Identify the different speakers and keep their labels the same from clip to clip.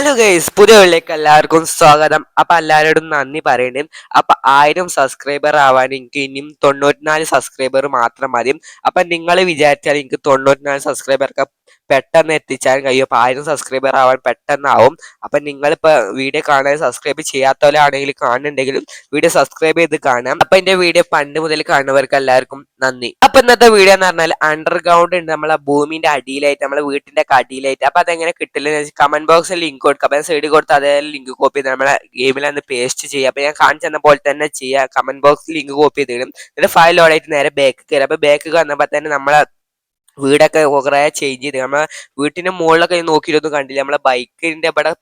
Speaker 1: Hello guys പുതിയ വെള്ളിലേക്ക് എല്ലാവർക്കും സ്വാഗതം. അപ്പൊ എല്ലാവരോടും നന്ദി പറയണേ. അപ്പൊ ആയിരം സബ്സ്ക്രൈബർ ആവാൻ എനിക്ക് ഇനിയും തൊണ്ണൂറ്റിനാല് സബ്സ്ക്രൈബർ മാത്രം മതി. അപ്പൊ നിങ്ങൾ വിചാരിച്ചാൽ എനിക്ക് തൊണ്ണൂറ്റിനാല് സബ്സ്ക്രൈബർക്ക് പെട്ടെന്ന് എത്തിച്ചാൽ കഴിയും. അപ്പൊ ആയിരം സബ്സ്ക്രൈബർ ആവാൻ പെട്ടെന്നാവും. അപ്പൊ നിങ്ങളിപ്പോ വീഡിയോ കാണാൻ സബ്സ്ക്രൈബ് ചെയ്യാത്തവരാണെങ്കിൽ കാണുന്നുണ്ടെങ്കിലും വീഡിയോ സബ്സ്ക്രൈബ് ചെയ്ത് കാണാം. അപ്പൊ എന്റെ വീഡിയോ പണ്ട് മുതൽ കാണുന്നവർക്ക് എല്ലാവർക്കും നന്ദി. അപ്പൊ ഇന്നത്തെ വീഡിയോ എന്ന് പറഞ്ഞാൽ അണ്ടർഗ്രൗണ്ട് ഉണ്ട്. നമ്മളെ ഭൂമിന്റെ അടിയിലായിട്ട് നമ്മളെ വീട്ടിന്റെ അടിയിലായിട്ട്. അപ്പൊ അതെങ്ങനെ കിട്ടില്ല കമന്റ് ബോക്സിൽ ലിങ്ക് കൊടുക്കുക അപ്പൊ സൈഡിൽ കൊടുത്ത് അതേ ലിങ്ക് കോപ്പി ചെയ്ത് നമ്മളെ ഗെയിമിൽ അന്ന് പേസ്റ്റ് ചെയ്യുക അപ്പോൾ ഞാൻ കാണിച്ചു തന്ന പോലെ തന്നെ ചെയ്യുക കമന്റ് ബോക്സിൽ ലിങ്ക് കോപ്പി ചെയ്തിടും എന്നിട്ട് ഫയൽ ലോഡായിട്ട് നേരെ ബാക്ക് കയറുക അപ്പോൾ ബാക്ക് വന്നപ്പോൾ തന്നെ നമ്മളെ വീടൊക്കെ കുറേ ചേഞ്ച് ചെയ്ത്. നമ്മളെ വീട്ടിന്റെ മുകളിലൊക്കെ നോക്കിയിട്ടൊന്നും കണ്ടില്ല. നമ്മളെ ബൈക്കിന്റെ ഇവിടെ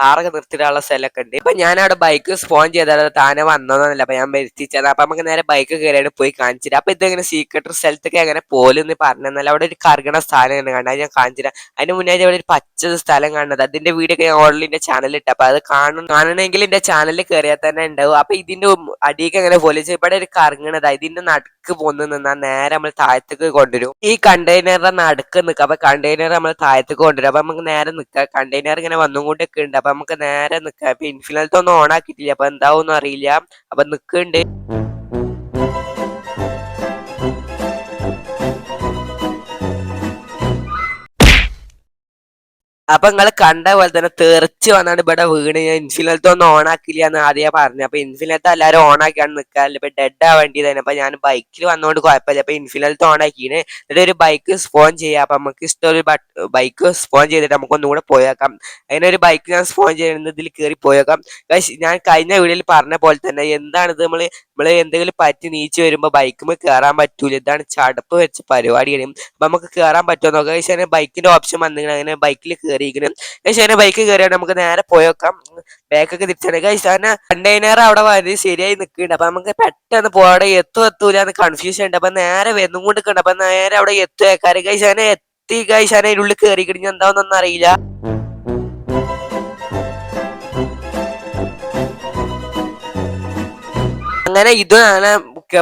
Speaker 1: കാറൊക്കെ നിർത്തിയിട്ടുള്ള സ്ഥലമൊക്കെ ഉണ്ട് അപ്പൊ ഞാൻ അവിടെ ബൈക്ക് സ്പോൺ ചെയ്താൽ താനെ വന്നതെന്നല്ല അപ്പൊ ഞാൻ വരുത്തിച്ചത്. അപ്പൊ നമുക്ക് നേരെ ബൈക്ക് കയറിയാണ് പോയി കാണിച്ചിട്ട് അപ്പൊ ഇതെങ്ങനെ സീക്രട്ട് സ്ഥലത്തൊക്കെ അങ്ങനെ പോലെന്ന് പറഞ്ഞാൽ അവിടെ ഒരു കറങ്ങണ സ്ഥലം കണ്ടത് ഞാൻ കാണിച്ചിട്ട് അതിന് മുന്നേ അവിടെ ഒരു പച്ച സ്ഥലം കാണുന്നത് അതിന്റെ വീടൊക്കെ ഞാൻ ഓൾറെഡി എന്റെ ചാനലിൽ ഇട്ട് അപ്പൊ അത് കാണും കാണണമെങ്കിൽ എന്റെ ചാനലിൽ കയറിയാൽ തന്നെ ഉണ്ടാവും. അപ്പൊ ഇതിന്റെ അടിയൊക്കെ അങ്ങനെ പോലെ ഇവിടെ ഒരു കറങ്ങണത്. ഇതിന്റെ നടുക്ക് പോന്ന് നിന്നാൽ നേരെ നമ്മൾ താഴത്തേക്ക് കൊണ്ടുവരും. ഈ കണ്ടെയ്നറിന്റെ നടുക്ക് നിൽക്കുക അപ്പൊ കണ്ടെയ്നർ നമ്മൾ താഴത്തേക്ക് കൊണ്ടുവരും. അപ്പൊ നമുക്ക് നേരെ നിൽക്കുക കണ്ടെയ്നർ ഇങ്ങനെ വന്നുകൊണ്ടൊക്കെ ഉണ്ട് അപ്പൊ നമുക്ക് നേരെ നിൽക്കാം അപ്പൊ ഇൻഫിനൽത്ത് ഒന്നും ഓൺ ആക്കിയിട്ടില്ല. അപ്പൊ എന്താവും അറിയില്ല. അപ്പൊ നിൽക്കുന്നുണ്ട് അപ്പൊ നിങ്ങൾ കണ്ട പോലെ തന്നെ തെറിച്ച് വന്നാണ് ഇവിടെ വീണ്. ഞാൻ ഇൻഫിനലത്ത് ഒന്നും ഓൺ ആക്കില്ല എന്ന് ആദ്യം പറഞ്ഞു. അപ്പൊ ഇൻഫിനലത്ത് എല്ലാവരും ഓൺ ആക്കിയാണ് നിൽക്കാറില്ല ഇപ്പൊ ഡെഡ് ആവേണ്ടി തന്നെ അപ്പൊ ഞാൻ ബൈക്കിൽ വന്നോണ്ട് കുഴപ്പമില്ല അപ്പൊ ഇൻഫിനലത്ത് ഓൺ ആക്കിയാണ് എന്നിട്ട് ഒരു ബൈക്ക് സ്പോൺ ചെയ്യാം. അപ്പൊ നമുക്ക് ഇഷ്ടം ഒരു ബൈക്ക് സ്പോൺ ചെയ്തിട്ട് നമുക്ക് ഒന്നുകൂടെ പോയേക്കാം. അങ്ങനെ ഒരു ബൈക്ക് ഞാൻ സ്പോൺ ചെയ്യുന്നത് ഇതിൽ കയറി പോയേക്കാം. ഞാൻ കഴിഞ്ഞ വീഡിയോയിൽ പറഞ്ഞ പോലെ തന്നെ എന്താണിത് നമ്മൾ നമ്മൾ എന്തെങ്കിലും പറ്റി നീച്ച് വരുമ്പോ ബൈക്കുമ്പോൾ കയറാൻ പറ്റൂല. ഇതാണ് ചടപ്പ് വെച്ച പരിപാടിയാണ്. അപ്പൊ നമുക്ക് കയറാൻ പറ്റുമോ നോക്കാം. ബൈക്കിന്റെ ഓപ്ഷൻ വന്നിങ്ങനെ അങ്ങനെ ബൈക്കിൽ കയറിയിരിക്കണം പക്ഷേ ബൈക്ക് കയറിയാണ് നമുക്ക് നേരെ പോയേക്കാം ബാക്കൊക്കെ തിരിച്ചാണ്. കഴിച്ചാൽ കണ്ടെയ്നർ അവിടെ വന്ന് ശരിയായി നിൽക്കുന്നുണ്ട് അപ്പൊ നമുക്ക് പെട്ടെന്ന് പോടെ എത്തും എത്തൂല എന്ന് കൺഫ്യൂഷൻ ഉണ്ട് അപ്പൊ നേരെ വെന്നും കൊണ്ട് അപ്പൊ നേരെ അവിടെ എത്തുവേക്കാറ് കഴിച്ചാൽ എത്തി. കഴിച്ചാൽ അതിനുള്ളിൽ ഉള്ളിൽ കയറി കഴിഞ്ഞാൽ എന്താണെന്നൊന്നും അറിയില്ല. അങ്ങനെ ഇത് അങ്ങനെ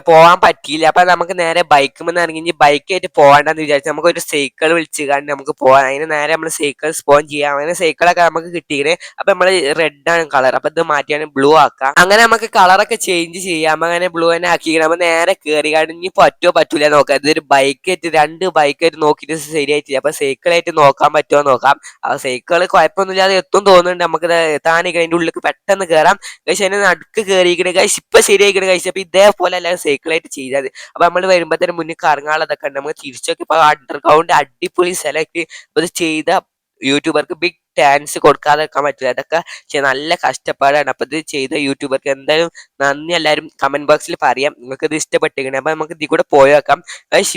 Speaker 1: പോവാൻ പറ്റിയില്ല. അപ്പൊ നമുക്ക് നേരെ ബൈക്ക് നിന്ന് ഇറങ്ങി ബൈക്കായിട്ട് പോകണ്ടെന്ന് വിചാരിച്ചു നമുക്ക് ഒരു സൈക്കിൾ വിളിച്ച് കണ്ട് നമുക്ക് പോകാൻ അതിന് നേരെ നമ്മൾ സൈക്കിൾ സ്പോൺ ചെയ്യാം. അങ്ങനെ സൈക്കിളൊക്കെ നമുക്ക് കിട്ടിയത് അപ്പൊ നമ്മൾ റെഡ് ആണ് കളർ അപ്പൊ ഇത് മാറ്റിയാണ് ബ്ലൂ ആക്കാം. അങ്ങനെ നമുക്ക് കളറൊക്കെ ചേഞ്ച് ചെയ്യാം. അങ്ങനെ ബ്ലൂ തന്നെ ആക്കിക്കണം അപ്പൊ നേരെ കയറി ഇനി പറ്റുമോ പറ്റൂല നോക്കാം. ഇതൊരു ബൈക്കായിട്ട് രണ്ട് ബൈക്കായിട്ട് നോക്കിയിട്ട് ശരിയായിട്ടില്ല. അപ്പൊ സൈക്കിളായിട്ട് നോക്കാൻ പറ്റുമോ നോക്കാം. ആ സൈക്കിൾ കുഴപ്പമൊന്നുമില്ലാതെ എത്തും തോന്നുന്നുണ്ട്. നമുക്ക് താനിക്കുള്ളിൽ പെട്ടെന്ന് കയറാം പക്ഷെ അതിന് നടുക്ക് കയറിയിരിക്കണേ കഴിച്ച് ഇപ്പൊ ശരിയായിക്കണേ കഴിച്ച് അപ്പൊ ഇതേപോലെ അല്ല സൈക്കിളായിട്ട് ചെയ്താൽ അപ്പൊ നമ്മൾ വരുമ്പോ തന്നെ മുന്നിൽ കറങ്ങാനുള്ളതൊക്കെ ഉണ്ട്. നമുക്ക് തിരിച്ചൊക്കെ ഇപ്പൊ അണ്ടർഗ്രൗണ്ട് അടിപൊളി സ്ഥലമായിട്ട് അത് ചെയ്ത യൂട്യൂബർക്ക് ബിഗ് ടാൻസ് കൊടുക്കാതെ വെക്കാൻ പറ്റില്ല. അതൊക്കെ നല്ല കഷ്ടപ്പാടാണ്. അപ്പൊ ഇത് ചെയ്ത യൂട്യൂബർക്ക് എന്തായാലും നന്ദി. എല്ലാവരും കമന്റ് ബോക്സിൽ പറയാം. നിങ്ങൾക്ക് ഇത് ഇഷ്ടപ്പെട്ടിരിക്കണേ. അപ്പൊ നമുക്ക് ഇതിൽ കൂടെ പോയി വെക്കാം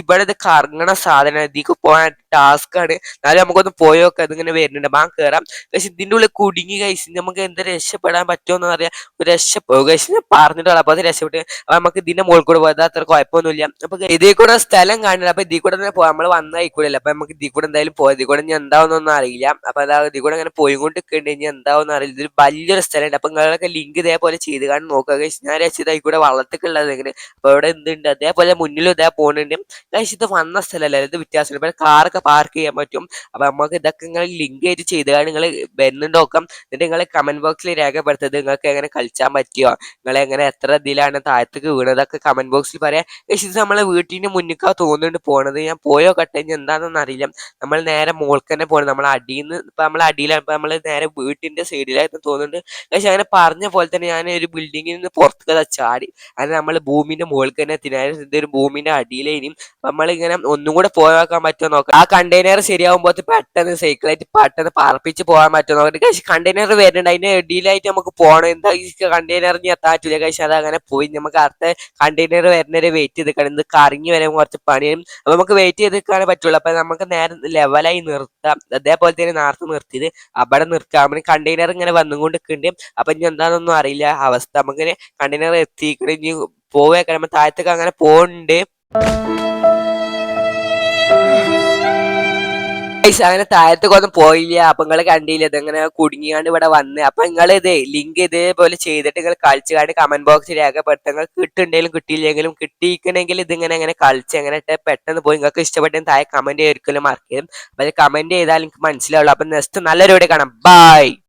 Speaker 1: ഇവിടെ ഇത് കറങ്ങണ സാധനം ഇതിക്ക് പോകാൻ ടാസ്ക് ആണ്. എന്നാലും നമുക്കൊന്ന് പോയി വെക്കാം ഇതിങ്ങനെ വരുന്നുണ്ട്. ബാ കയറാം പക്ഷെ ഇതിന്റെ ഉള്ളിൽ കുടുങ്ങി കഴിച്ച് നമുക്ക് എന്ത് രക്ഷപ്പെടാൻ പറ്റുമെന്ന് അറിയാം. രക്ഷപ്പെടും കഴിച്ച് പറഞ്ഞിട്ടുള്ള അപ്പൊ അത് രക്ഷപ്പെട്ട് അപ്പൊ നമുക്ക് ഇതിന്റെ മുകളിൽ കൂടെ പോയത് അത്ര കുഴപ്പമൊന്നുമില്ല. അപ്പൊ ഇതിൽ കൂടെ സ്ഥലം കാണില്ല. അപ്പൊ ഇതിൽ കൂടെ തന്നെ പോകാം നമ്മൾ വന്ന കൂടെ അപ്പൊ നമുക്ക് ഇതിൽ കൂടെ എന്തായാലും പോയത് ഇതിൽ കൂടെ എന്താവുന്നൊന്നും അറിയില്ല. അപ്പൊ അതാ ഇത് കൂടെ അങ്ങനെ പോയിക്കൊണ്ട് കഴിഞ്ഞാൽ എന്താവെന്ന് അറിയില്ല. ഇതൊരു വലിയൊരു സ്ഥലമുണ്ട്. അപ്പൊ നിങ്ങളൊക്കെ ലിങ്ക് ഇതേപോലെ ചെയ്ത് കാണാൻ നോക്കുക ഞാൻ രക്ഷിതായി കൂടെ വള്ളത്തേക്കുള്ളത് എങ്ങനെ അപ്പൊ ഇവിടെ എന്തുണ്ട്? അതേപോലെ മുന്നിലും ഇതേ പോകുന്നുണ്ട് രക്ഷിത് വന്ന സ്ഥലമല്ല? ഇത് വ്യത്യാസമില്ല പിന്നെ കാറൊക്കെ പാർക്ക് ചെയ്യാൻ പറ്റും. അപ്പൊ നമുക്ക് ഇതൊക്കെ നിങ്ങൾ ലിങ്ക് ആയിട്ട് ചെയ്ത് കാണാൻ നിങ്ങൾ വരുന്നുണ്ട് നോക്കാം. എന്നിട്ട് നിങ്ങൾ കമന്റ് ബോക്സിൽ രേഖപ്പെടുത്തത് നിങ്ങൾക്ക് എങ്ങനെ കളിച്ചാൻ പറ്റിയോ നിങ്ങൾ എങ്ങനെ എത്ര ഇതിലാണ് താഴത്തേക്ക് വീണതൊക്കെ കമന്റ് ബോക്സിൽ പറയാം. രക്ഷിത് നമ്മളെ വീട്ടിന്റെ മുന്നിക്കാ തോന്നുന്നുണ്ട് പോണത്. ഞാൻ പോയോ കട്ടെ എന്താണെന്ന് അറിയില്ല. നമ്മൾ നേരെ മോൾക്ക് തന്നെ പോകണം നമ്മൾ അടിയിൽ നിന്ന് ഇപ്പൊ നമ്മൾ അടിയിലാണ് ഇപ്പൊ നമ്മൾ നേരെ വീട്ടിന്റെ സൈഡിലായിരുന്നു തോന്നുന്നുണ്ട്. പക്ഷെ അങ്ങനെ പറഞ്ഞ പോലെ തന്നെ ഞാൻ ഒരു ബിൽഡിങ്ങിൽ നിന്ന് പുറത്തേക്ക് ചാടി. അങ്ങനെ നമ്മൾ ഭൂമിന്റെ മുകളിൽ തന്നെ എത്തിനായിരുന്നു ഇതൊരു ഭൂമിന്റെ അടിയിലേനും നമ്മളിങ്ങനെ ഒന്നും കൂടെ പോയാക്കാൻ പറ്റുമോ നോക്കാം. ആ കണ്ടെയ്നർ ശരിയാകുമ്പോൾ പെട്ടെന്ന് സൈക്കിളായിട്ട് പെട്ടെന്ന് പറപ്പിച്ച് പോകാൻ പറ്റുമോ നോക്കട്ടെ പക്ഷെ കണ്ടെയ്നർ വരുന്നുണ്ട്. അതിന്റെ ഇടയിലായിട്ട് നമുക്ക് പോകണം. എന്താ കണ്ടെയ്നർ ഇനി എത്താൻ പറ്റില്ല പക്ഷെ അത് അങ്ങനെ പോയി. നമുക്ക് അടുത്ത കണ്ടെയ്നർ വരുന്നവരെ വെയിറ്റ് ചെയ്ത് നിൽക്കണം. കറങ്ങി വരാൻ കുറച്ച് പണിയും. അപ്പൊ നമുക്ക് വെയിറ്റ് ചെയ്ത് നിൽക്കാനേ പറ്റുള്ളൂ. അപ്പൊ നമുക്ക് നേരെ ലെവലായി നിർത്താം. അതേപോലെ തന്നെ നേരത്തെ നിർത്തിയത്. അവിടെ നിർത്താൻ കണ്ടെയ്നർ ഇങ്ങനെ വന്നുകൊണ്ട് നിൽക്കുന്നുണ്ട് അപ്പൊ ഇനി എന്താണെന്നൊന്നും അറിയില്ല. അവസ്ഥ നമുക്കിങ്ങനെ കണ്ടെയ്നർ എത്തിക്കണം ഇനി പോവേക്കണം താഴത്തേക്ക് അങ്ങനെ പോകുന്നുണ്ട് അങ്ങനെ താഴത്തേക്കൊന്നും പോയില്ല. അപ്പൊ നിങ്ങൾ കണ്ടില്ല ഇതെങ്ങനെ കുടുങ്ങിയാണ്ട് ഇവിടെ വന്ന്. അപ്പൊ നിങ്ങൾ ഇത് ലിങ്ക് ഇതേപോലെ ചെയ്തിട്ട് നിങ്ങൾ കളിച്ചുകാണ്ട് കമന്റ് ബോക്സിൽ രേഖപ്പെടുത്ത നിങ്ങൾ കിട്ടുണ്ടെങ്കിലും കിട്ടിയില്ലെങ്കിലും കിട്ടിയിരിക്കണമെങ്കിൽ ഇതിങ്ങനെ ഇങ്ങനെ കളിച്ച് എങ്ങനെ പെട്ടെന്ന് പോയി. നിങ്ങൾക്ക് ഇഷ്ടപ്പെട്ടെങ്കിൽ താഴെ കമന്റ് ചെയ്തിരിക്കലും മാർക്ക് ചെയ്യും അപ്പൊ കമന്റ് ചെയ്താൽ എനിക്ക് മനസ്സിലാവുള്ളൂ. അപ്പൊ നെക്സ്റ്റ് നല്ലൊരു വീഡിയോ കാണാം. ബൈ